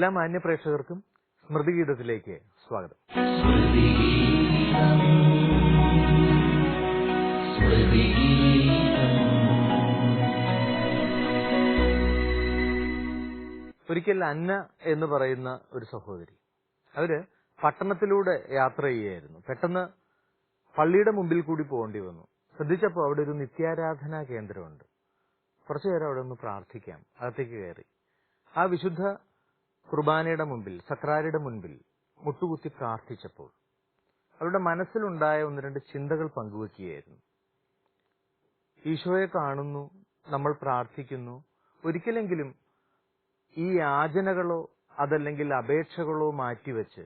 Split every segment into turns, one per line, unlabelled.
എല്ലാ മാന്യ പ്രേക്ഷകർക്കും സ്മൃതിഗീതത്തിലേക്ക് സ്വാഗതം. ഒരിക്കൽ അന്ന എന്ന് പറയുന്ന ഒരു സഹോദരി. അവർ പട്ടണത്തിലൂടെ യാത്ര ചെയ്യുകയായിരുന്നു. പെട്ടെന്ന് പള്ളിയുടെ മുമ്പിൽ കൂടി പോകേണ്ടി വന്നു. ശ്രദ്ധിച്ചപ്പോൾ അവിടെ ഒരു നിത്യാരാധനാ കേന്ദ്രമുണ്ട്. കുറച്ചു നേരം അവിടെ ഒന്ന് പ്രാർത്ഥിക്കാം. അകത്തേക്ക് കയറി. ആ വിശുദ്ധ കുർബാനയുടെ മുമ്പിൽ സക്രാരിയുടെ മുൻപിൽ മുട്ടുകുത്തി പ്രാർത്ഥിച്ചപ്പോൾ അവരുടെ മനസ്സിലുണ്ടായ ഒന്ന് രണ്ട് ചിന്തകൾ പങ്കുവെക്കുകയായിരുന്നു. ഈശോയെ കാണുന്നു നമ്മൾ പ്രാർത്ഥിക്കുന്നു. ഒരിക്കലെങ്കിലും ഈ യാചനകളോ അതല്ലെങ്കിൽ അപേക്ഷകളോ മാറ്റിവെച്ച്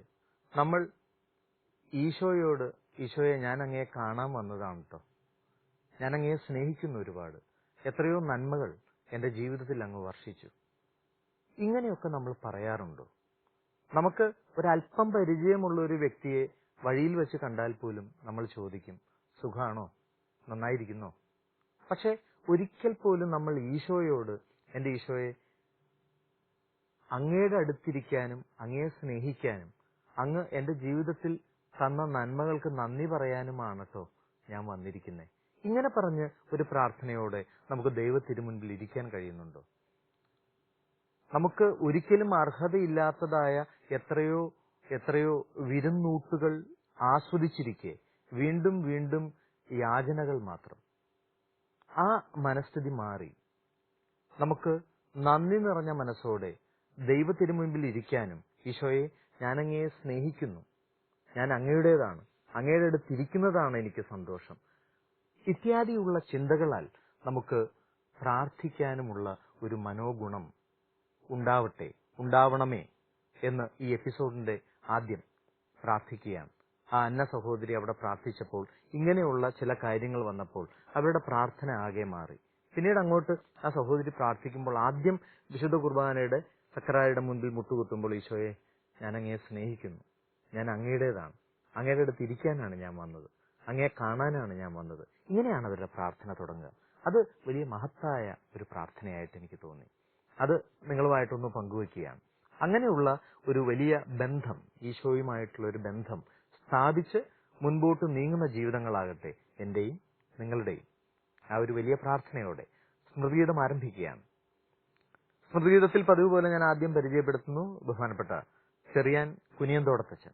നമ്മൾ ഈശോയോട് ഈശോയെ ഞാൻ അങ്ങയെ കാണാൻ വന്നതാണ് കേട്ടോ ഞാൻ അങ്ങയെ സ്നേഹിക്കുന്നു ഒരുപാട്. എത്രയോ നന്മകൾ എന്റെ ജീവിതത്തിൽ അങ്ങ് വർഷിച്ചു. ഇങ്ങനെയൊക്കെ നമ്മൾ പറയാറുണ്ടോ. നമുക്ക് ഒരല്പം പരിചയമുള്ള ഒരു വ്യക്തിയെ വഴിയിൽ വെച്ച് കണ്ടാൽ പോലും നമ്മൾ ചോദിക്കും സുഖാണോ? നന്നായിരിക്കുന്നോ? പക്ഷെ ഒരിക്കൽ പോലും നമ്മൾ ഈശോയോട് എന്റെ ഈശോയെ അങ്ങയുടെ അടുത്തിരിക്കാനും അങ്ങയെ സ്നേഹിക്കാനും അങ്ങ് എന്റെ ജീവിതത്തിൽ തന്ന നന്മകൾക്ക് നന്ദി പറയാനുമാണ് കേട്ടോ ഞാൻ വന്നിരിക്കുന്നത് ഇങ്ങനെ പറഞ്ഞ് ഒരു പ്രാർത്ഥനയോടെ നമുക്ക് ദൈവത്തിന് മുൻപിൽ ഇരിക്കാൻ കഴിയുന്നുണ്ടോ? നമുക്ക് ഒരിക്കലും അർഹതയില്ലാത്തതായ എത്രയോ എത്രയോ വിരുന്നൂട്ടുകൾ ആസ്വദിച്ചിരിക്കെ. വീണ്ടും വീണ്ടും യാചനകൾ മാത്രം. ആ മനസ്ഥിതി മാറി. നമുക്ക് നന്ദി നിറഞ്ഞ മനസ്സോടെ ദൈവത്തിനു മുമ്പിൽ ഇരിക്കാനും ഈശോയെ ഞാൻ അങ്ങയെ സ്നേഹിക്കുന്നു. ഞാൻ അങ്ങയുടേതാണ്. അങ്ങയുടെ അടുത്തിരിക്കുന്നതാണ് എനിക്ക് സന്തോഷം. ഇത്യാദിയുള്ള ചിന്തകളാൽ നമുക്ക് പ്രാർത്ഥിക്കാനുമുള്ള ഒരു മനോഗുണം ഉണ്ടാവട്ടെ ഉണ്ടാവണമേ എന്ന് ഈ എപ്പിസോഡിന്റെ ആദ്യം പ്രാർത്ഥിക്കുകയാണ്. ആ അന്ന സഹോദരി അവിടെ പ്രാർത്ഥിച്ചപ്പോൾ ഇങ്ങനെയുള്ള ചില കാര്യങ്ങൾ വന്നപ്പോൾ അവരുടെ പ്രാർത്ഥന ആകെ മാറി. പിന്നീട് അങ്ങോട്ട് ആ സഹോദരി പ്രാർത്ഥിക്കുമ്പോൾ ആദ്യം വിശുദ്ധ കുർബാനയുടെ സക്കറായുടെ മുൻപിൽ മുട്ടുകുത്തുമ്പോൾ ഈശോയെ ഞാൻ അങ്ങയെ സ്നേഹിക്കുന്നു. ഞാൻ അങ്ങയുടേതാണ്. അങ്ങയുടെ അടുത്ത് ഇരിക്കാനാണ് ഞാൻ വന്നത്. അങ്ങയെ കാണാനാണ് ഞാൻ വന്നത്. ഇങ്ങനെയാണ് അവരുടെ പ്രാർത്ഥന തുടങ്ങുക. അത് വലിയ മഹത്തായ ഒരു പ്രാർത്ഥനയായിട്ട് എനിക്ക് തോന്നി. അത് നിങ്ങളുമായിട്ടൊന്ന് പങ്കുവെക്കുകയാണ്. അങ്ങനെയുള്ള ഒരു വലിയ ബന്ധം ഈശോയുമായിട്ടുള്ള ഒരു ബന്ധം സ്ഥാപിച്ച് മുൻപോട്ട് നീങ്ങുന്ന ജീവിതങ്ങളാകട്ടെ എന്റെയും നിങ്ങളുടെയും. ആ ഒരു വലിയ പ്രാർത്ഥനയോടെ സ്മൃതിഗീതം ആരംഭിക്കുകയാണ്. സ്മൃതിഗീതത്തിൽ പതിവ് പോലെ ഞാൻ ആദ്യം പരിചയപ്പെടുത്തുന്നു ബഹുമാനപ്പെട്ട ചെറിയാൻ കുനിയന്തോടത്തച്ഛൻ.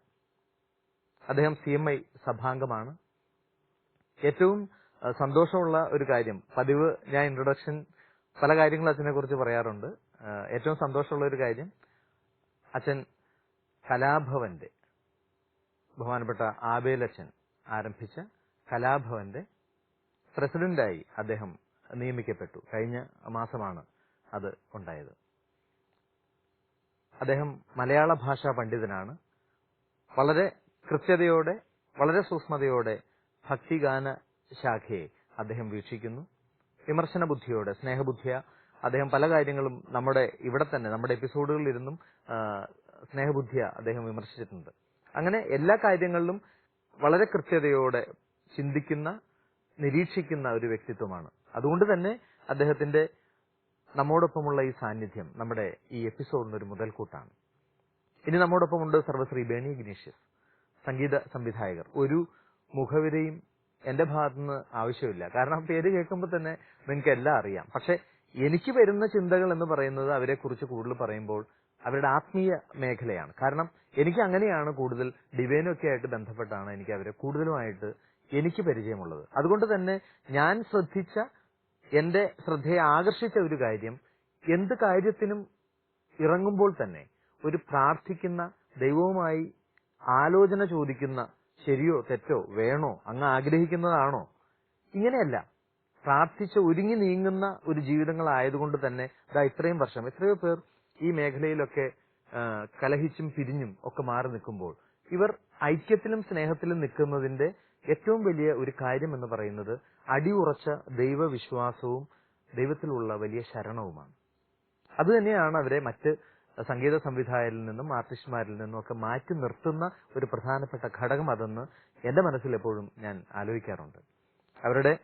അദ്ദേഹം സി എം ഐ സഭാംഗമാണ്. ഏറ്റവും സന്തോഷമുള്ള ഒരു കാര്യം പതിവ് ഞാൻ ഇൻട്രൊഡക്ഷൻ പല കാര്യങ്ങളും അച്ഛനെ കുറിച്ച് പറയാറുണ്ട്. ഏറ്റവും സന്തോഷമുള്ള ഒരു കാര്യം അച്ഛൻ കലാഭവന്റെ ബഹുമാനപ്പെട്ട ആബേലച്ഛൻ ആരംഭിച്ച കലാഭവന്റെ പ്രസിഡന്റായി അദ്ദേഹം നിയമിക്കപ്പെട്ടു. കഴിഞ്ഞ മാസമാണ് അത് ഉണ്ടായത്. അദ്ദേഹം മലയാള ഭാഷാ പണ്ഡിതനാണ്. വളരെ കൃത്യതയോടെ വളരെ സൂക്ഷ്മതയോടെ ഭക്തിഗാന ശാഖയെ അദ്ദേഹം വീക്ഷിക്കുന്നു. വിമർശന ബുദ്ധിയോടെ സ്നേഹബുദ്ധിയ. അദ്ദേഹം പല കാര്യങ്ങളും നമ്മുടെ ഇവിടെ തന്നെ നമ്മുടെ എപ്പിസോഡുകളിൽ ഇരുന്നും സ്നേഹബുദ്ധിയ അദ്ദേഹം വിമർശിച്ചിട്ടുണ്ട്. അങ്ങനെ എല്ലാ കാര്യങ്ങളിലും വളരെ കൃത്യതയോടെ ചിന്തിക്കുന്ന നിരീക്ഷിക്കുന്ന ഒരു വ്യക്തിത്വമാണ്. അതുകൊണ്ട് തന്നെ അദ്ദേഹത്തിന്റെ നമ്മോടൊപ്പമുള്ള ഈ സാന്നിധ്യം നമ്മുടെ ഈ എപ്പിസോഡിന് ഒരു മുതൽക്കൂട്ടാണ്. ഇനി നമ്മോടൊപ്പമുണ്ട് സർവശ്രീ ബേണി ഗ്നീഷ്യസ് സംഗീത സംവിധായകർ. ഒരു മുഖവിരയും എന്റെ ഭാഗത്തുനിന്ന് ആവശ്യമില്ല. കാരണം പേര് കേൾക്കുമ്പോൾ തന്നെ നിങ്ങൾക്ക് എല്ലാം അറിയാം. പക്ഷെ എനിക്ക് വരുന്ന ചിന്തകൾ എന്ന് പറയുന്നത് അവരെ കുറിച്ച് കൂടുതൽ പറയുമ്പോൾ അവരുടെ ആത്മീയ മേഖലയാണ്. കാരണം എനിക്ക് അങ്ങനെയാണ് കൂടുതൽ ഡിവൈനൊക്കെ ആയിട്ട് ബന്ധപ്പെട്ടാണ് എനിക്ക് അവരെ കൂടുതലുമായിട്ട് എനിക്ക് പരിചയമുള്ളത്. അതുകൊണ്ട് തന്നെ ഞാൻ ശ്രദ്ധിച്ച എന്റെ ശ്രദ്ധയെ ആകർഷിച്ച ഒരു കാര്യം എന്ത് കാര്യത്തിനും ഇറങ്ങുമ്പോൾ തന്നെ ഒരു പ്രാർത്ഥിക്കുന്ന ദൈവവുമായി ആലോചന ചോദിക്കുന്ന ശരിയോ തെറ്റോ വേണോ അങ്ങ് ആഗ്രഹിക്കുന്നതാണോ? ഇങ്ങനെയല്ല. പ്രാർത്ഥിച്ച് ഒരുങ്ങി നീങ്ങുന്ന ഒരു ജീവിതങ്ങളായതുകൊണ്ട് തന്നെ ഇതാ ഇത്രയും വർഷം എത്രയോ പേർ ഈ മേഖലയിലൊക്കെ കലഹിച്ചും പിരിഞ്ഞും ഒക്കെ മാറി നിൽക്കുമ്പോൾ ഇവർ ഐക്യത്തിലും സ്നേഹത്തിലും നിൽക്കുന്നതിന്റെ ഏറ്റവും വലിയ ഒരു കാര്യം എന്ന് പറയുന്നത് അടിയുറച്ച ദൈവവിശ്വാസവും ദൈവത്തിലുള്ള വലിയ ശരണവുമാണ്. അത് തന്നെയാണ് അവരെ മറ്റ് സംഗീത സംവിധായകരിൽ നിന്നും ആർട്ടിസ്റ്റുമാരിൽ നിന്നും ഒക്കെ മാറ്റി നിർത്തുന്ന ഒരു പ്രധാനപ്പെട്ട ഘടകം അതെന്ന് എന്റെ മനസ്സിൽ എപ്പോഴും ഞാൻ ആലോചിക്കാറുണ്ട്. അവരുടെ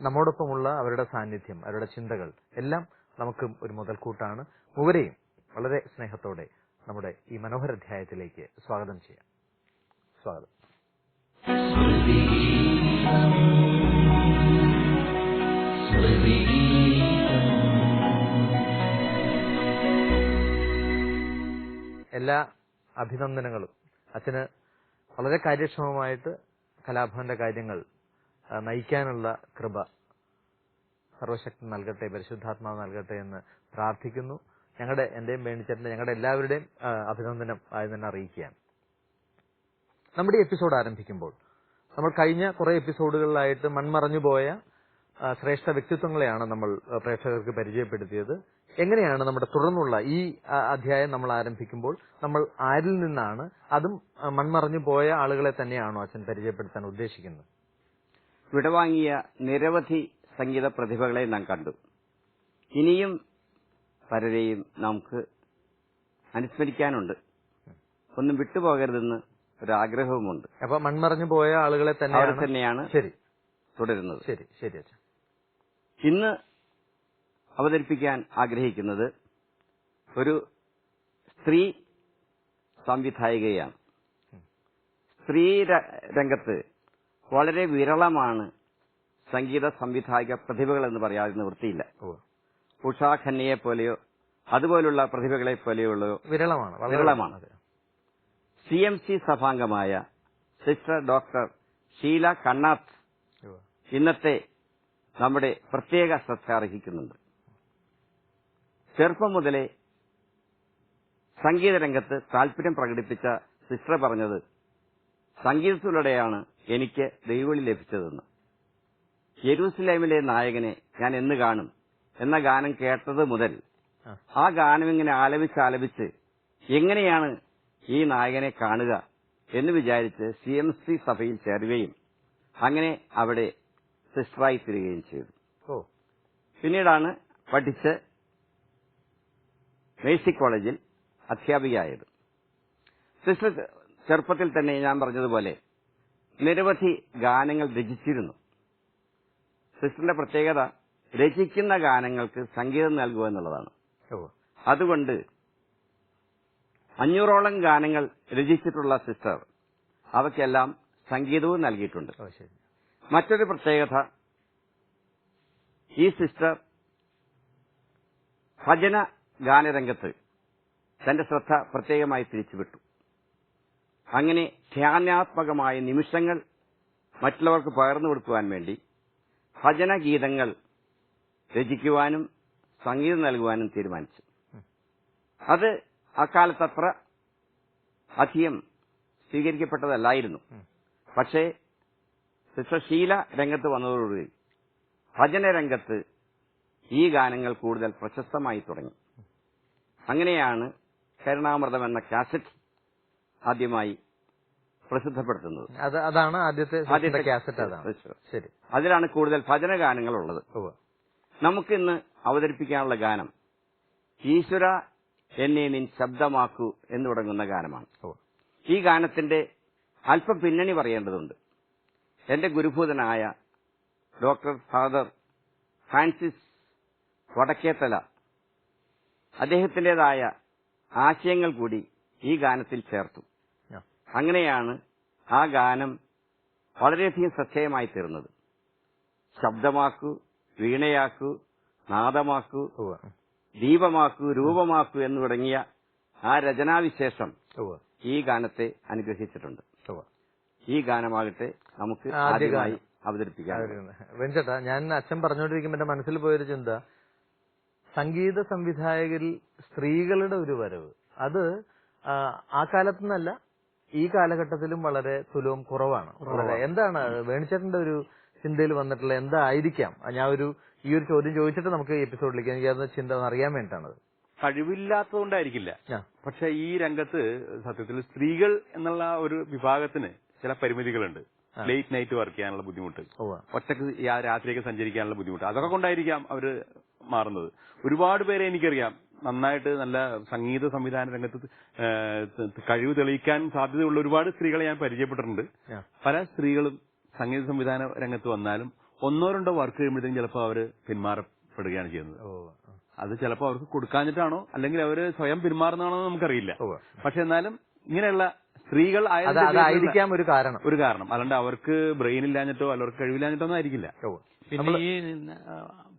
നമ്മോടൊപ്പമുള്ള അവരുടെ സാന്നിധ്യം അവരുടെ ചിന്തകൾ എല്ലാം നമുക്കും ഒരു മുതൽക്കൂട്ടാണ്. മൂവരെയും വളരെ സ്നേഹത്തോടെ നമ്മുടെ ഈ മനോഹര അധ്യായത്തിലേക്ക് സ്വാഗതം ചെയ്യാം. സ്വാഗതം. എല്ലാ അഭിനന്ദനങ്ങളും. അച്ഛന് വളരെ കാര്യക്ഷമമായിട്ട് കലാഭവന്റെ കാര്യങ്ങൾ നയിക്കാനുള്ള കൃപ സർവശക്തി നൽകട്ടെ പരിശുദ്ധാത്മാവ് നൽകട്ടെ എന്ന് പ്രാർത്ഥിക്കുന്നു. ഞങ്ങളുടെ എന്റെയും വേണിച്ചേട്ടന്റെ ഞങ്ങളുടെ എല്ലാവരുടെയും അഭിനന്ദനം ആയി തന്നെ അറിയിക്കുകയാണ്. നമ്മുടെ എപ്പിസോഡ് ആരംഭിക്കുമ്പോൾ നമ്മൾ കഴിഞ്ഞ കുറെ എപ്പിസോഡുകളിലായിട്ട് മൺമറഞ്ഞു പോയ ശ്രേഷ്ഠ വ്യക്തിത്വങ്ങളെയാണ് നമ്മൾ പ്രേക്ഷകർക്ക് പരിചയപ്പെടുത്തിയത്. എങ്ങനെയാണ് നമ്മുടെ തുടർന്നുള്ള ഈ അധ്യായം നമ്മൾ ആരംഭിക്കുമ്പോൾ നമ്മൾ ആരിൽ നിന്നാണ് അതും മൺമറഞ്ഞു പോയ ആളുകളെ തന്നെയാണോ അച്ഛൻ പരിചയപ്പെടുത്താൻ ഉദ്ദേശിക്കുന്നത്?
വിടവാങ്ങിയ നിരവധി സംഗീത പ്രതിഭകളെ നാം കണ്ടു. ഇനിയും പലരെയും നമുക്ക് അനുസ്മരിക്കാനുണ്ട്. ഒന്നും വിട്ടുപോകരുതെന്ന് ഒരാഗ്രഹവുമുണ്ട്.
അപ്പൊ മൺമറഞ്ഞു പോയ ആളുകളെ
തന്നെ
തന്നെയാണ് ശരി.
തുടരുന്നത്.
ശരി ശരി അച്ഛൻ.
ഇന്ന് അവതരിപ്പിക്കാൻ ആഗ്രഹിക്കുന്നത് ഒരു സ്ത്രീ സംവിധായികയാണ്. സ്ത്രീ രംഗത്ത് വളരെ വിരളമാണ് സംഗീത സംവിധായക പ്രതിഭകൾ എന്ന് പറയാതെ നിവൃത്തിയില്ല ഉഷാ ഖന്നയെ പോലെയോ അതുപോലുള്ള പ്രതിഭകളെ പോലെയുള്ള
വിരളമാണ്
വിരളമാണ്. സി എം സി സഭാംഗമായ സിസ്റ്റർ ഡോക്ടർ ഷീല കണ്ണാത്ത് ഇന്നത്തെ നമ്മുടെ പ്രത്യേക ശ്രദ്ധ അർഹിക്കുന്നുണ്ട് ചെറുപ്പം മുതലേ സംഗീത രംഗത്ത് താല്പര്യം പ്രകടിപ്പിച്ച സിസ്റ്റർ പറഞ്ഞത് സംഗീതത്തിലൂടെയാണ് എനിക്ക് ദൈവവിളി ലഭിച്ചതെന്ന് യെരൂസലേമിലെ നായകനെ ഞാൻ എന്ന് കാണും എന്ന ഗാനം കേട്ടത് മുതൽ
ആ.
ഗാനം ഇങ്ങനെ ആലപിച്ച് ആലപിച്ച് എങ്ങനെയാണ് ഈ നായകനെ കാണുക എന്ന് വിചാരിച്ച് സി എം സി സഭയിൽ ചേരുകയും അങ്ങനെ അവിടെ സിസ്റ്ററായി തീരുകയും ചെയ്തു പിന്നീടാണ് പഠിച്ച് മേഴ്സി കോളേജിൽ അധ്യാപികയായത്. സിസ്റ്റർ ചെറുപ്പത്തിൽ തന്നെ ഞാൻ പറഞ്ഞതുപോലെ നിരവധി ഗാനങ്ങൾ രചിച്ചിരുന്നു. സിസ്റ്ററിന്റെ പ്രത്യേകത രചിക്കുന്ന ഗാനങ്ങൾക്ക് സംഗീതം നൽകുക എന്നുള്ളതാണ്. അതുകൊണ്ട് അഞ്ഞൂറോളം ഗാനങ്ങൾ രചിച്ചിട്ടുള്ള സിസ്റ്റർ അവയ്ക്കെല്ലാം സംഗീതവും നൽകിയിട്ടുണ്ട്. മറ്റൊരു പ്രത്യേകത ഈ സിസ്റ്റർ ഭജന ഗാനരംഗത്ത് തന്റെ ശ്രദ്ധ പ്രത്യേകമായി തിരിച്ചുവിട്ടു. അങ്ങനെ ധ്യാനാത്മകമായ നിമിഷങ്ങൾ മറ്റുള്ളവർക്ക് പകർന്നു കൊടുക്കുവാൻ വേണ്ടി ഭജന ഗീതങ്ങൾ രചിക്കുവാനും സംഗീതം നൽകുവാനും തീരുമാനിച്ചു. അത് അക്കാലത്തത്ര അധികം സ്വീകരിക്കപ്പെട്ടതല്ലായിരുന്നു. പക്ഷേ ഷീല രംഗത്ത് വന്നതോടുകൂടി ഭജന രംഗത്ത് ഈ ഗാനങ്ങൾ കൂടുതൽ പ്രശസ്തമായി തുടങ്ങി. അങ്ങനെയാണ് കരുണാമൃതം എന്ന കാസറ്റ് ആദ്യമായി പ്രസിദ്ധപ്പെടുത്തുന്നത്.
അതാണ് ആദ്യത്തെ
ആദ്യത്തെ
കാസറ്റ് അതാണ്. ശരി.
അതിലാണ് കൂടുതൽ ഭജന ഗാനങ്ങൾ ഉള്ളത് നമുക്കിന്ന് അവതരിപ്പിക്കാനുള്ള ഗാനം ഈശ്വര എന്നെ നിൻ ശബ്ദമാക്കൂ എന്ന് തുടങ്ങുന്ന ഗാനമാണ്. ഈ ഗാനത്തിന്റെ അല്പം പിന്നണി പറയേണ്ടതുണ്ട്. എന്റെ ഗുരുഭൂതനായ ഡോക്ടർ ഫാദർ ഫ്രാൻസിസ് വടക്കേത്തല. അദ്ദേഹത്തിന്റേതായ ആശയങ്ങൾ കൂടി ഈ ഗാനത്തിൽ ചേർത്തു. അങ്ങനെയാണ് ആ ഗാനം വളരെയധികം ശ്രദ്ധേയമായി തീർന്നത്. ശബ്ദമാക്കൂ വീണയാക്കൂ നാദമാക്കൂ ദീപമാക്കൂ രൂപമാക്കൂ എന്ന് തുടങ്ങിയ ആ രചനാവിശേഷം ഈ ഗാനത്തെ അനുഗ്രഹിച്ചിട്ടുണ്ട്. ഈ ഗാനമാകട്ടെ നമുക്ക് ആദ്യമായി അവതരിപ്പിക്കാം
വെഞ്ചേട്ടാ ഞാൻ അച്ഛൻ പറഞ്ഞുകൊണ്ടിരിക്കുമ്പോ എന്റെ മനസ്സിൽ പോയൊരു ചിന്ത. സംഗീത സംവിധായകരിൽ സ്ത്രീകളുടെ ഒരു വരവ്. അത് ആ, കാലത്തു നിന്നല്ല ഈ കാലഘട്ടത്തിലും വളരെ തുലവും കുറവാണ്. വളരെ എന്താണ് വേണിച്ചേട്ടന്റെ ഒരു ചിന്തയിൽ വന്നിട്ടുള്ള എന്തായിരിക്കാം? ഞാൻ ഒരു ഈ ഒരു ചോദ്യം ചോദിച്ചിട്ട് നമുക്ക് എപ്പിസോഡിലേക്ക് എനിക്ക് അത് ചിന്ത അറിയാൻ വേണ്ടിയിട്ടാണത്.
കഴിവില്ലാത്തതുകൊണ്ടായിരിക്കില്ല. പക്ഷെ ഈ രംഗത്ത് സത്യത്തിൽ സ്ത്രീകൾ എന്നുള്ള ഒരു വിഭാഗത്തിന് ചില പരിമിതികളുണ്ട്. ലേറ്റ് നൈറ്റ് വർക്ക് ചെയ്യാനുള്ള ബുദ്ധിമുട്ട്. ഒറ്റയ്ക്ക് ആ രാത്രിയൊക്കെ സഞ്ചരിക്കാനുള്ള ബുദ്ധിമുട്ട്. അതൊക്കെ കൊണ്ടായിരിക്കാം അവർ മാറുന്നത്. ഒരുപാട് പേരെ എനിക്കറിയാം. നന്നായിട്ട് നല്ല സംഗീത സംവിധാന രംഗത്ത് കഴിവ് തെളിയിക്കാൻ സാധ്യതയുള്ള ഒരുപാട് സ്ത്രീകളെ ഞാൻ പരിചയപ്പെട്ടിട്ടുണ്ട്. പല സ്ത്രീകളും സംഗീത സംവിധാന രംഗത്ത് വന്നാലും ഒന്നോ രണ്ടോ വർക്ക് കഴിയുമ്പോഴത്തേക്കും ചിലപ്പോൾ അവർ പിന്മാറപ്പെടുകയാണ് ചെയ്യുന്നത്. അത് ചിലപ്പോൾ അവർക്ക് കൊടുക്കാഞ്ഞിട്ടാണോ അല്ലെങ്കിൽ അവർ സ്വയം പിന്മാറുന്നതാണോ നമുക്കറിയില്ല. പക്ഷെ എന്നാലും ഇങ്ങനെയുള്ള സ്ത്രീകൾ
അതായിരിക്കാം ഒരു കാരണം.
ഒരു കാരണം. അല്ലാണ്ട് അവർക്ക് ബ്രെയിൻ ഇല്ലാഞ്ഞിട്ടോ അല്ലെങ്കിൽ അവർക്ക് കഴിവില്ലാഞ്ഞിട്ടോ ഒന്നും ആയിരിക്കില്ല.
പിന്നെ ഈ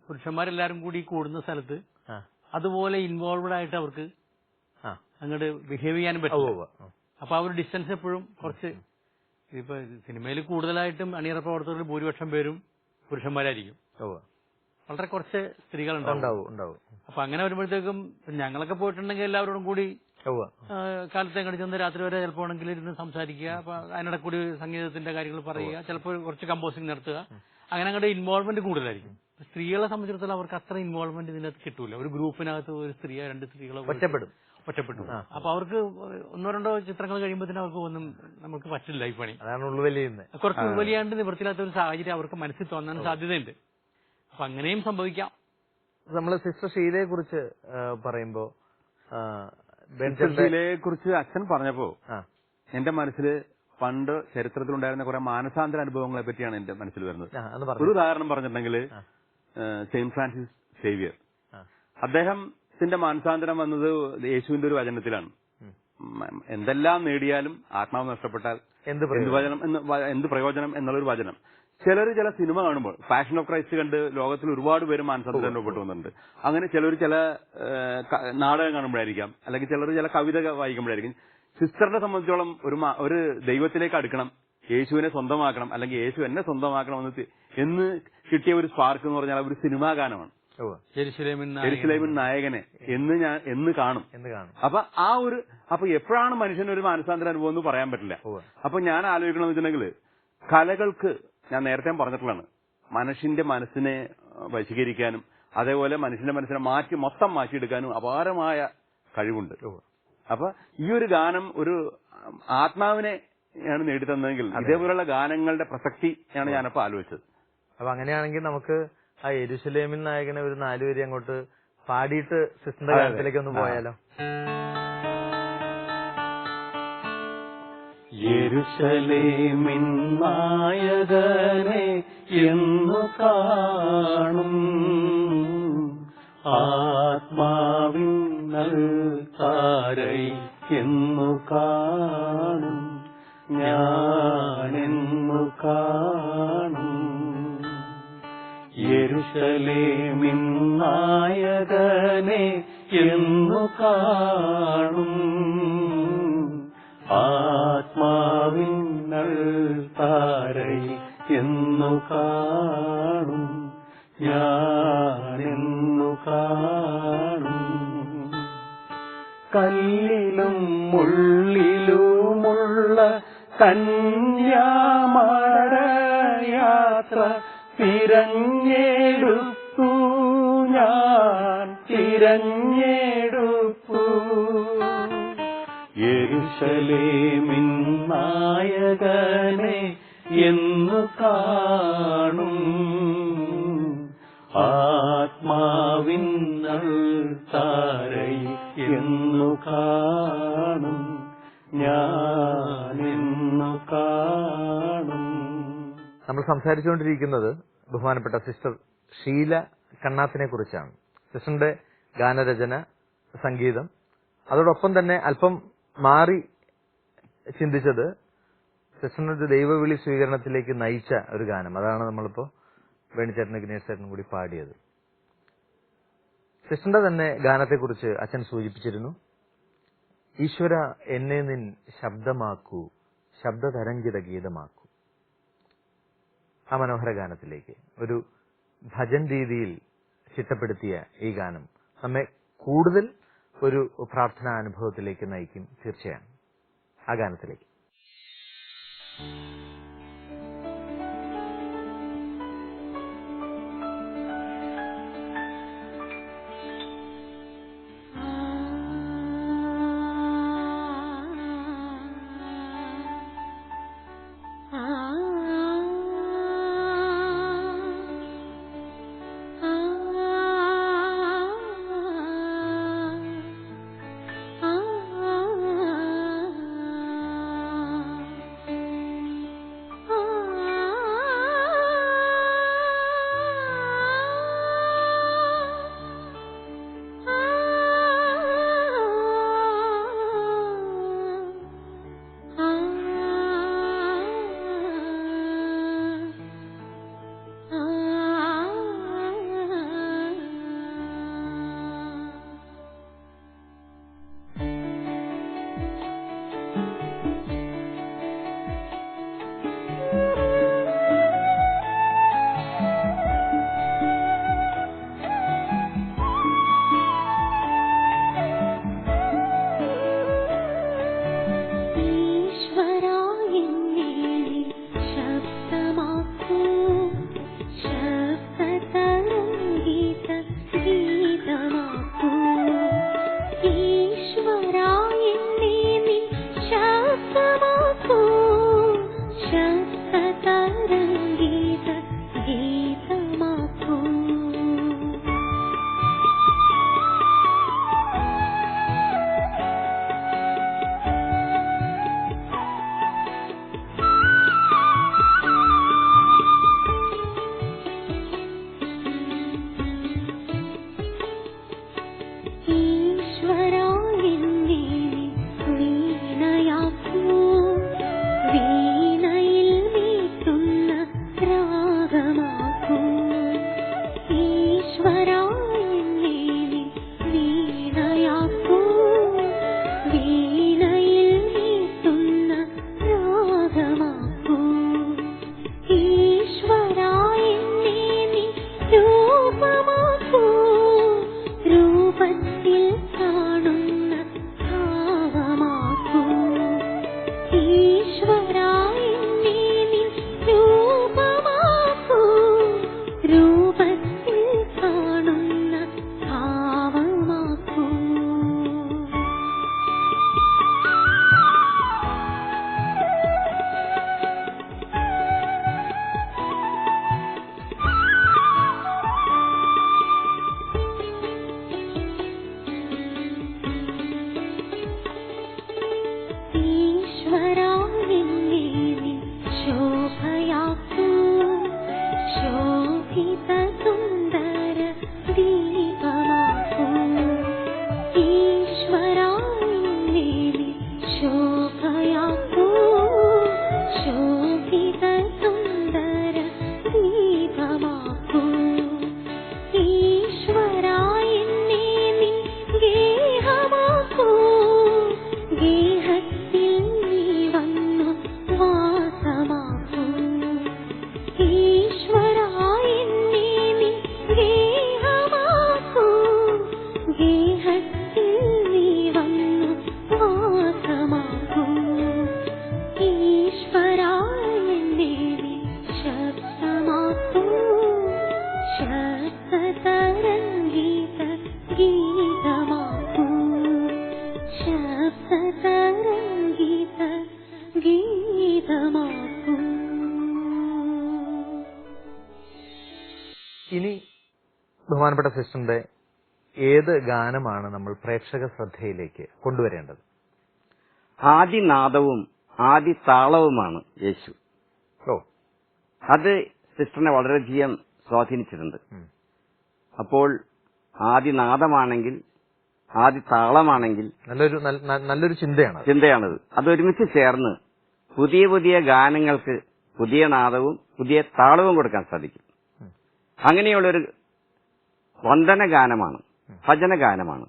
പുരുഷന്മാരെല്ലാരും കൂടി കൂടുന്ന സ്ഥലത്ത് അതുപോലെ ഇൻവോൾവഡ് ആയിട്ട് അവർക്ക്. അങ്ങോട്ട് ബിഹേവ് ചെയ്യാനും
പറ്റും
അപ്പൊ ആ ഒരു ഡിസ്റ്റൻസ് എപ്പോഴും കുറച്ച് ഇപ്പൊ സിനിമയിൽ കൂടുതലായിട്ടും അണിയറ പ്രവർത്തകരിൽ ഭൂരിപക്ഷം പേരും പുരുഷന്മാരായിരിക്കും. വളരെ കുറച്ച് സ്ത്രീകൾ
ഉണ്ടാവും ഉണ്ടാവും.
അപ്പൊ അങ്ങനെ വരുമ്പോഴത്തേക്കും ഞങ്ങളൊക്കെ പോയിട്ടുണ്ടെങ്കിൽ എല്ലാവരോടും കൂടി കാലത്തെ അങ്ങോട്ട് ചെന്ന് രാത്രി വരെ ചിലപ്പോൾ ആണെങ്കിൽ ഇരുന്ന് സംസാരിക്കുക അപ്പൊ അതിനിടെ കൂടി സംഗീതത്തിന്റെ കാര്യങ്ങൾ പറയുക ചിലപ്പോൾ കുറച്ച് കമ്പോസിംഗ് നടത്തുക. അങ്ങനെ അങ്ങോട്ട് ഇൻവോൾവ്മെന്റ് കൂടുതലായിരിക്കും. സ്ത്രീകളെ സംബന്ധിച്ചിടത്തോളം അവർക്ക് അത്ര ഇൻവോൾവ്മെന്റ് ഇതിനകത്ത് കിട്ടൂല. ഒരു ഗ്രൂപ്പിനകത്ത് ഒരു സ്ത്രീയോ രണ്ട് സ്ത്രീകളോ
ഒറ്റപ്പെടും.
ഒറ്റപ്പെട്ടു അപ്പൊ അവർക്ക് ഒന്നോ രണ്ടോ ചിത്രങ്ങൾ കഴിയുമ്പോൾ തന്നെ അവർക്ക് ഒന്നും നമുക്ക് പറ്റില്ല ഈ പണി.
അതാണ് ഉള്ളുവലിയുന്നത്
കുറച്ച് ഉള്ളുവലിയാണ്ട് നിവൃത്തിയില്ലാത്ത ഒരു സാഹചര്യം അവർക്ക് മനസ്സിൽ തോന്നാൻ സാധ്യതയുണ്ട്. അപ്പൊ അങ്ങനെയും സംഭവിക്കാം.
നമ്മൾ സിസ്റ്റർ ഷീലയെ കുറിച്ച് പറയുമ്പോ
സിസ്റ്റർസിലെ കുറിച്ച് അച്ഛൻ പറഞ്ഞപ്പോ എന്റെ മനസ്സിൽ പണ്ട് ചരിത്രത്തിലുണ്ടായിരുന്ന കുറെ മാനസാന്തര അനുഭവങ്ങളെ പറ്റിയാണ് എന്റെ മനസ്സിൽ വരുന്നത്. ഒരു ഉദാഹരണം പറഞ്ഞിട്ടുണ്ടെങ്കിൽ സെയിന്റ് ഫ്രാൻസിസ് സേവിയർ. അദ്ദേഹത്തിന്റെ മാനസാന്തരം വന്നത് യേശുവിന്റെ ഒരു വചനത്തിലാണ്. എന്തെല്ലാം നേടിയാലും ആത്മാവ് നഷ്ടപ്പെട്ടാൽ
എന്ത് പ്രയോജനം?
എന്ത് പ്രയോജനം എന്നുള്ളൊരു വചനം. ചിലർ ചില സിനിമ കാണുമ്പോൾ ഫാഷൻ ഓഫ് ക്രൈസ്റ്റ് കണ്ട് ലോകത്തിൽ ഒരുപാട് പേര് മാനസാന്തരപ്പെട്ടു അനുഭവപ്പെട്ടു വന്നിട്ടുണ്ട് അങ്ങനെ ചിലർ ചില നാടകം കാണുമ്പോഴായിരിക്കാം. അല്ലെങ്കിൽ ചിലർ ചില കവിത വായിക്കുമ്പോഴായിരിക്കും. സിസ്റ്ററിനെ സംബന്ധിച്ചോളം ഒരു ഒരു ദൈവത്തിലേക്ക് അടുക്കണം. യേശുവിനെ സ്വന്തമാക്കണം. അല്ലെങ്കിൽ യേശു എന്നെ സ്വന്തമാക്കണം എന്ന് എന്ന് കിട്ടിയ ഒരു സ്പാർക്ക് എന്ന് പറഞ്ഞാൽ ഒരു സിനിമാ ഗാനമാണ്.
ജെരുസലേമിൻ
ജെറുസലേമിൻ നായകനെ എന്ന് ഞാൻ എന്ന് കാണും.
എന്ന് കാണും.
അപ്പൊ ആ ഒരു അപ്പൊ എപ്പോഴാണ് മനുഷ്യന് ഒരു മാനസാന്തര അനുഭവം എന്ന് പറയാൻ പറ്റില്ല. അപ്പൊ ഞാൻ ആലോചിക്കണമെന്ന് വെച്ചിട്ടുണ്ടെങ്കിൽ കലകൾക്ക് ഞാൻ നേരത്തെ പറഞ്ഞിട്ടുള്ളതാണ്. മനുഷ്യന്റെ മനസ്സിനെ വശീകരിക്കാനും അതേപോലെ മനുഷ്യന്റെ മനസ്സിനെ മാറ്റി മൊത്തം മാറ്റിയെടുക്കാനും അപാരമായ കഴിവുണ്ട്. അപ്പൊ ഈ ഒരു ഗാനം ഒരു ആത്മാവിനെ ആണ് നേടിത്തന്നതെങ്കിൽ ഇതേപോലുള്ള ഗാനങ്ങളുടെ പ്രസക്തി ആണ് ഞാനപ്പോ ആലോചിച്ചത്.
അപ്പൊ അങ്ങനെയാണെങ്കിൽ നമുക്ക് ആ എരുസലേമിൻ നായകനെ ഒരു നാലുപേരെ അങ്ങോട്ട് പാടിയിട്ട് സിസ്റ്ററിന്റെ. കാര്യത്തിലേക്ക് ഒന്ന് പോയാലോ?
യെരുശലേമിൻ നായകനെ എന്നു കാണും. ആത്മാവിൻ താരൈ എന്നു കാണും. ഞാനെന്നു കാണും. യെരുശലേമിൻ നായകനെ എന്നു കാണും. ആത്മാവിൻ എന്നു കാണും. ഞാനെന്നു കാണും. കല്ലിലും മുള്ളിലുമുള്ള കന്യാമരയാത്ര തിരഞ്ഞെടുത്തു ഞാൻ തിരഞ്ഞെടുത്തു. യെരുശലേമിൻ നായകനെ എന്നു കാണും. ആത്മാവിൻ താരൈ എന്നു കാണും. ഞാനെന്നു കാണും.
നമ്മൾ സംസാരിച്ചുകൊണ്ടിരിക്കുന്നത് ബഹുമാനപ്പെട്ട സിസ്റ്റർ ഷീല കണ്ണാത്തിനെ കുറിച്ചാണ്. സിസ്റ്ററിന്റെ ഗാനരചന സംഗീതം. അതോടൊപ്പം തന്നെ അല്പം മാറി ചിന്തിച്ചത് സിസ്റ്ററിന്റെ ദൈവവിളി സ്വീകരണത്തിലേക്ക് നയിച്ച ഒരു ഗാനം. അതാണ് നമ്മളിപ്പോ വേണിച്ചേട്ടനും ഗിനേഷ് കൂടി പാടിയത്. സെഷന്റെ തന്നെ ഗാനത്തെക്കുറിച്ച് അച്ഛൻ സൂചിപ്പിച്ചിരുന്നു. ഈശ്വര എന്നെ നിൻ ശബ്ദമാക്കൂ ശബ്ദതരംഗിത ഗീതമാക്കൂ. ആ മനോഹര ഗാനത്തിലേക്ക് ഒരു ഭജൻ രീതിയിൽ ചിട്ടപ്പെടുത്തിയ ഈ ഗാനം നമ്മെ കൂടുതൽ ഒരു പ്രാർത്ഥനാ അനുഭവത്തിലേക്ക് നയിക്കും തീർച്ചയായും ആ ഗാനത്തിലേക്ക്.
Thank
you. ബഹുമാനപ്പെട്ട സിസ്റ്ററിന്റെ ഏത് ഗാനമാണ് നമ്മൾ പ്രേക്ഷക ശ്രദ്ധയിലേക്ക് കൊണ്ടുവരേണ്ടത്?
ആദിനാദവും ആദി താളവുമാണ് യേശു.
ഓ.
അത് സിസ്റ്ററിനെ വളരെയധികം സ്വാധീനിച്ചിട്ടുണ്ട്.
അപ്പോൾ
അപ്പോൾ ആദിനാദമാണെങ്കിൽ ആദി താളമാണെങ്കിൽ
നല്ലൊരു നല്ലൊരു ചിന്തയാണ്
ചിന്തയാണത്. അത് ഒരുമിച്ച് ചേർന്ന് പുതിയ പുതിയ ഗാനങ്ങൾക്ക് പുതിയ നാദവും പുതിയ താളവും കൊടുക്കാൻ സാധിക്കും. അങ്ങനെയുള്ളൊരു വന്ദന ഗാനമാണ് ഭജന ഗാനമാണ്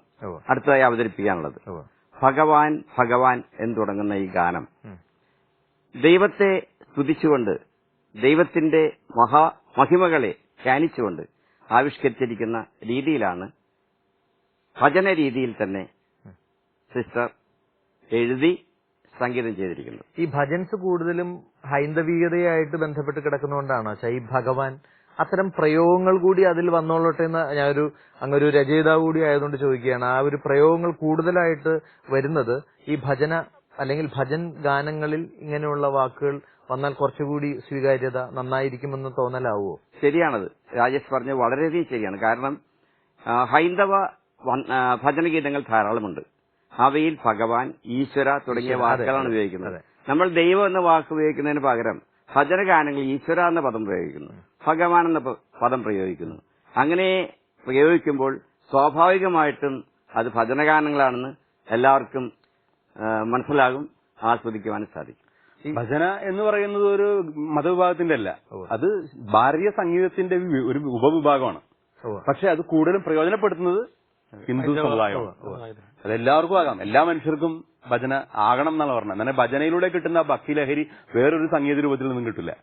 അടുത്തതായി അവതരിപ്പിക്കാനുള്ളത്. ഭഗവാൻ ഭഗവാൻ എന്ന് തുടങ്ങുന്ന ഈ ഗാനം. ദൈവത്തെ സ്തുതിച്ചുകൊണ്ട് ദൈവത്തിന്റെ മഹാ മഹിമകളെ ധ്യാനിച്ചുകൊണ്ട് ആവിഷ്കരിച്ചിരിക്കുന്ന രീതിയിലാണ് ഭജന രീതിയിൽ തന്നെ സിസ്റ്റർ എഴുതി സംഗീതം ചെയ്തിരിക്കുന്നത്.
ഈ ഭജൻസ് കൂടുതലും ഹൈന്ദവീയതയായിട്ട് ബന്ധപ്പെട്ട് കിടക്കുന്നതുകൊണ്ടാണോ ഈ ഭഗവാൻ അത്തരം പ്രയോഗങ്ങൾ കൂടി അതിൽ വന്നോളട്ടെ എന്ന് ഞാനൊരു അങ്ങൊരു രചയിതാവ് കൂടി ആയതുകൊണ്ട് ചോദിക്കുകയാണ്. ആ ഒരു പ്രയോഗങ്ങൾ കൂടുതലായിട്ട് വരുന്നത് ഈ ഭജന അല്ലെങ്കിൽ ഭജൻ ഗാനങ്ങളിൽ ഇങ്ങനെയുള്ള വാക്കുകൾ വന്നാൽ കുറച്ചുകൂടി സ്വീകാര്യത നന്നായിരിക്കുമെന്ന് തോന്നലാവോ
ശരിയാണത്. രാജേഷ് പറഞ്ഞത് വളരെയധികം ശരിയാണ്. കാരണം ഹൈന്ദവ ഭജന ഗീതങ്ങൾ ഭജനഗീതങ്ങൾ ധാരാളമുണ്ട്. അവയിൽ ഭഗവാൻ ഈശ്വര തുടങ്ങിയ വാക്കുകളാണ് ഉപയോഗിക്കുന്നത്. നമ്മൾ ദൈവം എന്ന വാക്ക് ഉപയോഗിക്കുന്നതിന് പകരം ഭജന ഗാനങ്ങളിൽ ഈശ്വര എന്ന പദം പ്രയോഗിക്കുന്നു ഭഗവാൻ എന്ന പദം പ്രയോഗിക്കുന്നു. അങ്ങനെ പ്രയോഗിക്കുമ്പോൾ സ്വാഭാവികമായിട്ടും അത് ഭജനഗാനങ്ങളാണെന്ന് എല്ലാവർക്കും മനസ്സിലാകും ആസ്വദിക്കുവാനും സാധിക്കും.
ഭജന എന്ന് പറയുന്നത് ഒരു മതവിഭാഗത്തിന്റെ അല്ല. അത് ഭാരതീയ സംഗീതത്തിന്റെ ഒരു ഉപവിഭാഗമാണ്. പക്ഷെ അത് കൂടുതലും പ്രയോജനപ്പെടുത്തുന്നത് ഹിന്ദു സമുദായമാണ്. അത് എല്ലാവർക്കും ആകാം. എല്ലാ മനുഷ്യർക്കും ഭജന ആകണം എന്നാണ് പറഞ്ഞത്. അങ്ങനെ ഭജനയിലൂടെ കിട്ടുന്ന ആ ഭക്തി ലഹരി വേറൊരു സംഗീത രൂപത്തിൽ നിന്നും കിട്ടില്ല.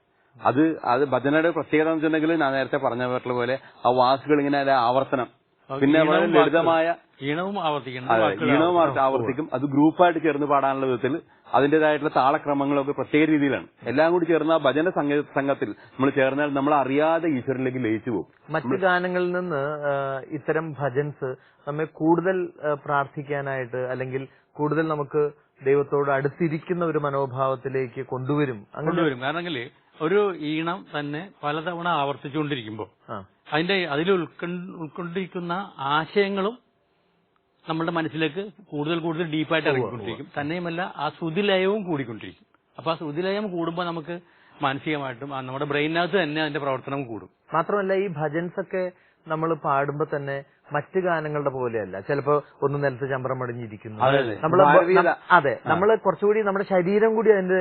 അത് അത് ഭജനയുടെ പ്രത്യേകത എന്ന് വെച്ചിട്ടുണ്ടെങ്കിൽ ഞാൻ നേരത്തെ പറഞ്ഞ പോലെ ആ വാക്കുകൾ ഇങ്ങനെ ആവർത്തനം. പിന്നെ വളരെ ലളിതമായ
ഈണവും ആവർത്തിക്കണം
ഈണവും ആവർത്തിക്കും. അത് ഗ്രൂപ്പായിട്ട് ചേർന്ന് പാടാനുള്ള വിധത്തിൽ അതിന്റേതായിട്ടുള്ള താളക്രമങ്ങളൊക്കെ പ്രത്യേക രീതിയിലാണ്. എല്ലാം കൂടി ചേർന്ന ആ ഭജന സംഗീത സംഘത്തിൽ നമ്മൾ ചേർന്നാൽ നമ്മൾ അറിയാതെ ഈശ്വരനിലേക്ക് ലയിച്ചു പോകും.
മറ്റു ഗാനങ്ങളിൽ നിന്ന് ഇത്തരം ഭജൻസ് നമ്മെ കൂടുതൽ പ്രാർത്ഥിക്കാനായിട്ട് അല്ലെങ്കിൽ കൂടുതൽ നമുക്ക് ദൈവത്തോട് അടുത്തിരിക്കുന്ന ഒരു മനോഭാവത്തിലേക്ക് കൊണ്ടുവരും. അങ്ങനെ
കൊണ്ടുവരും. കാരണമെങ്കിൽ ഒരു ഈണം തന്നെ പലതവണ ആവർത്തിച്ചുകൊണ്ടിരിക്കുമ്പോൾ അതിന്റെ അതിൽ ഉൾക്കൊണ്ടിരിക്കുന്ന ആശയങ്ങളും നമ്മുടെ മനസ്സിലേക്ക് കൂടുതൽ കൂടുതൽ ഡീപ്പായിട്ട് ഇറങ്ങിക്കൊണ്ടിരിക്കും. തന്നെയുമല്ല ആ ശ്രുതിലയവും കൂടിക്കൊണ്ടിരിക്കും. അപ്പൊ ആ ശ്രുതിലയം കൂടുമ്പോൾ നമുക്ക് മാനസികമായിട്ടും ആ നമ്മുടെ ബ്രെയിനകത്ത് തന്നെ അതിന്റെ പ്രവർത്തനം കൂടും.
മാത്രമല്ല ഈ ഭജൻസ് ഒക്കെ നമ്മൾ പാടുമ്പോ തന്നെ മറ്റു ഗാനങ്ങളുടെ പോലെയല്ല. ചിലപ്പോ ഒന്ന് നിലത്ത് ചമ്പ്രം അടിഞ്ഞിരിക്കുന്നു
നമ്മൾ അതെ.
നമ്മൾ കുറച്ചുകൂടി നമ്മുടെ ശരീരം കൂടി അതിന്റെ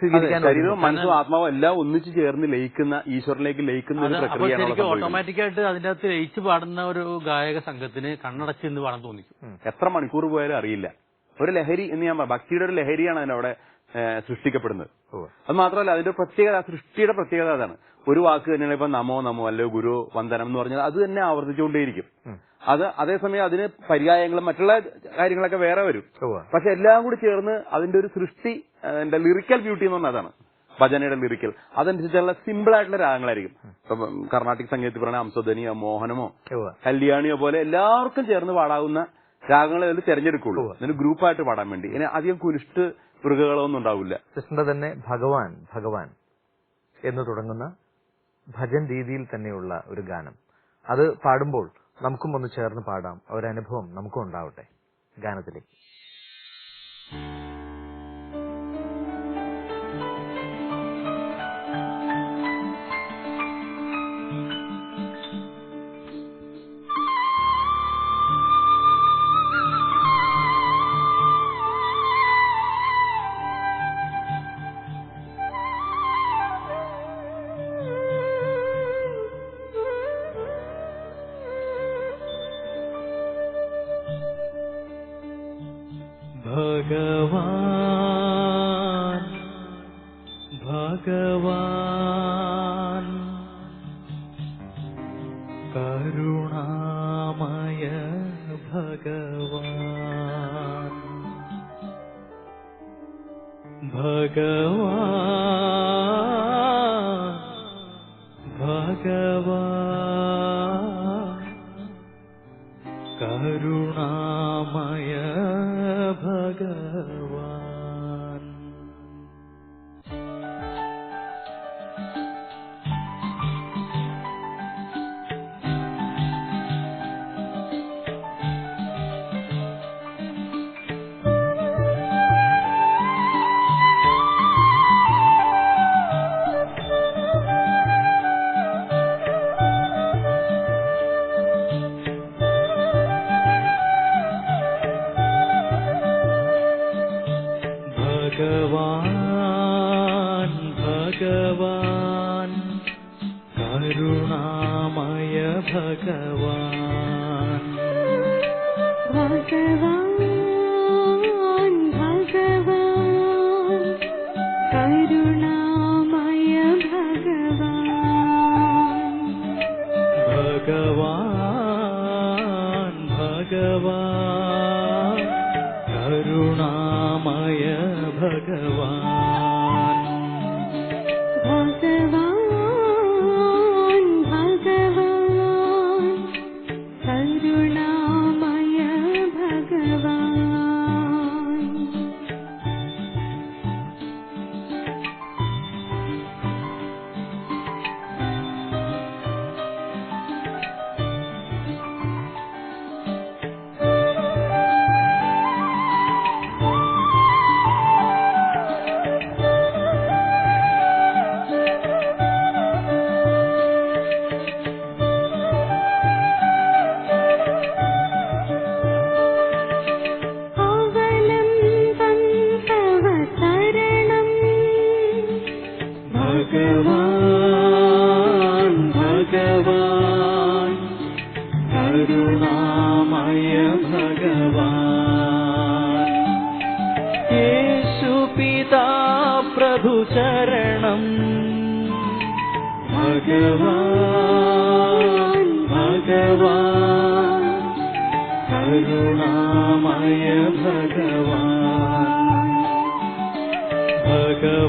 സ്വീകരിക്കാൻ
ശരീരവും മനസ്സും ആത്മാവും എല്ലാം ഒന്നിച്ചു ചേർന്ന് ലയിക്കുന്ന ഈശ്വരനിലേക്ക് ലയിക്കുന്ന ഒരു ആയിട്ട്
ഓട്ടോമാറ്റിക്കായിട്ട് അതിന്റെ അകത്ത് ലയിച്ചു പാടുന്ന ഒരു ഗായക സംഘത്തിന് കണ്ണടച്ച് എന്ന് പാടാൻ തോന്നിക്കും.
എത്ര മണിക്കൂർ പോയാലും അറിയില്ല. ഒരു ലഹരി എന്ന് ഞാൻ ഭക്തിയുടെ ഒരു ലഹരിയാണ് അതിനവിടെ സൃഷ്ടിക്കപ്പെടുന്നത്. അത് മാത്രമല്ല അതിന്റെ പ്രത്യേകത സൃഷ്ടിയുടെ പ്രത്യേകത അതാണ്. ഒരു വാക്ക് തന്നെയാണ് ഇപ്പൊ നമോ നമോ അല്ലെ ഗുരു വന്ദനം എന്ന് പറഞ്ഞത്. അത് തന്നെ ആവർത്തിച്ചുകൊണ്ടേയിരിക്കും. അത് അതേസമയം അതിന് പര്യായങ്ങളും മറ്റുള്ള കാര്യങ്ങളൊക്കെ വേറെ വരും. പക്ഷെ എല്ലാം കൂടി ചേർന്ന് അതിന്റെ ഒരു സൃഷ്ടി എന്റെ ലിറിക്കൽ ബ്യൂട്ടി എന്ന് പറഞ്ഞതാണ് അതാണ്. ഭജനയുടെ ലിറിക്കൽ അതനുസരിച്ചുള്ള സിമ്പിൾ ആയിട്ടുള്ള രാഗങ്ങളായിരിക്കും. ഇപ്പൊ കർണാട്ടിക് സംഗീതത്തിൽ പറഞ്ഞ അംസധനിയോ മോഹനമോ കല്യാണിയോ പോലെ എല്ലാവർക്കും ചേർന്ന് പാടാവുന്ന രാഗങ്ങളെ അതിൽ തിരഞ്ഞെടുക്കുള്ളൂ. അതിന് ഗ്രൂപ്പായിട്ട് പാടാൻ വേണ്ടി. ഇനി അധികം കുരിഷ്ട് മൃഗങ്ങളൊന്നും ഉണ്ടാവില്ല.
കൃഷ്ണന്റെ തന്നെ ഭഗവാൻ ഭഗവാൻ എന്ന് തുടങ്ങുന്ന ഭജൻ രീതിയിൽ തന്നെയുള്ള ഒരു ഗാനം. അത് പാടുമ്പോൾ നമുക്കും ഒന്ന് ചേർന്ന് പാടാം. ഒരനുഭവം നമുക്കും ഉണ്ടാവട്ടെ ഗാനത്തിലേക്ക്.
ഭഗവാൻ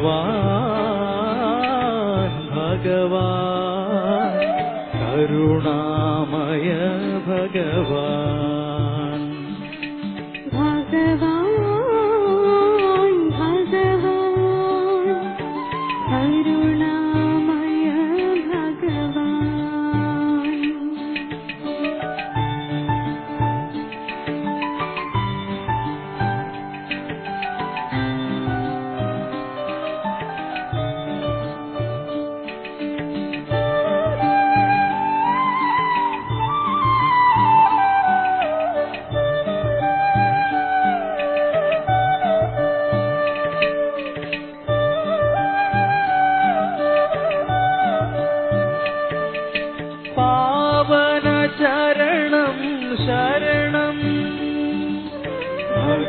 ഭഗവാൻ ഭഗവാൻ കരുണാമയ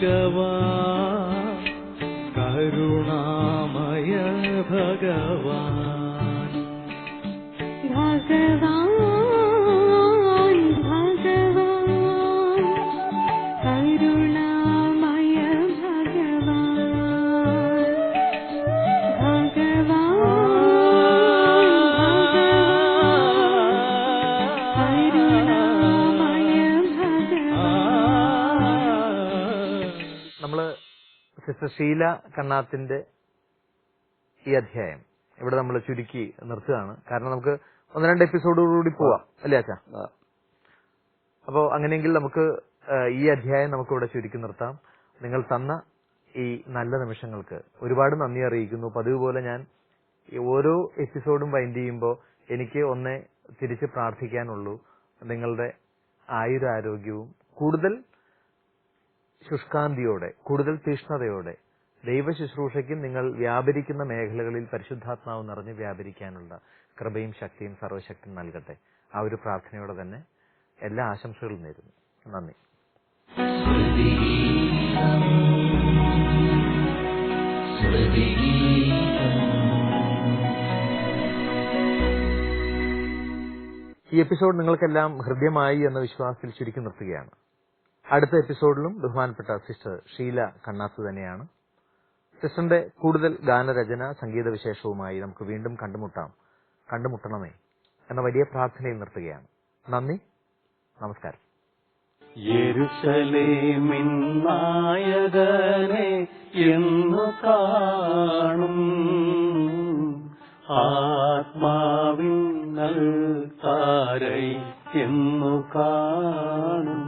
ഭഗവാൻ കരുണാമയ ഭഗവാൻ
ഷീല കണ്ണാത്തിന്റെ ഈ അധ്യായം. ഇവിടെ നമ്മൾ ചുരുക്കി നിർത്തുകയാണ്. കാരണം നമുക്ക് ഒന്ന് രണ്ട് എപ്പിസോഡുകൂടി പോവാം. അല്ലേ അച്ഛാ? അപ്പോ അങ്ങനെയെങ്കിൽ നമുക്ക് ഈ അധ്യായം നമുക്ക് ഇവിടെ ചുരുക്കി നിർത്താം. നിങ്ങൾ തന്ന ഈ നല്ല നിമിഷങ്ങൾക്ക് ഒരുപാട് നന്ദി അറിയിക്കുന്നു. പതിവ് പോലെ ഞാൻ ഓരോ എപ്പിസോഡും വൈൻഡ് ചെയ്യുമ്പോൾ എനിക്ക് ഒന്നേ തിരിച്ച് പ്രാർത്ഥിക്കാനുള്ളൂ. നിങ്ങളുടെ ആയുരാരോഗ്യവും കൂടുതൽ ശുഷ്കാന്തിയോടെ കൂടുതൽ തീഷ്ണതയോടെ ദൈവ ശുശ്രൂഷയ്ക്കും നിങ്ങൾ വ്യാപരിക്കുന്ന മേഖലകളിൽ പരിശുദ്ധാത്മാവ് നിറഞ്ഞ് വ്യാപരിക്കാനുള്ള കൃപയും ശക്തിയും സർവശക്തിയും നൽകട്ടെ. ആ ഒരു പ്രാർത്ഥനയോടെ തന്നെ എല്ലാ ആശംസകളും നേരുന്നു. നന്ദി. ഈ എപ്പിസോഡ് നിങ്ങൾക്കെല്ലാം ഹൃദ്യമായി എന്ന വിശ്വാസത്തിൽ ചുരുക്കി നിർത്തുകയാണ്. അടുത്ത എപ്പിസോഡിലും ബഹുമാനപ്പെട്ട സിസ്റ്റർ ഷീല കണ്ണാസ് തന്നെയാണ്. സിസ്റ്ററിന്റെ കൂടുതൽ ഗാനരചന സംഗീത വിശേഷവുമായി നമുക്ക് വീണ്ടും കണ്ടുമുട്ടാം. കണ്ടുമുട്ടണമേ എന്ന വലിയ പ്രാർത്ഥനയിൽ നിർത്തുകയാണ്. നന്ദി. നമസ്കാരം.
യെരുശലേമിൻ നായകനെ എന്നു
താരൈ എന്നു കാണും.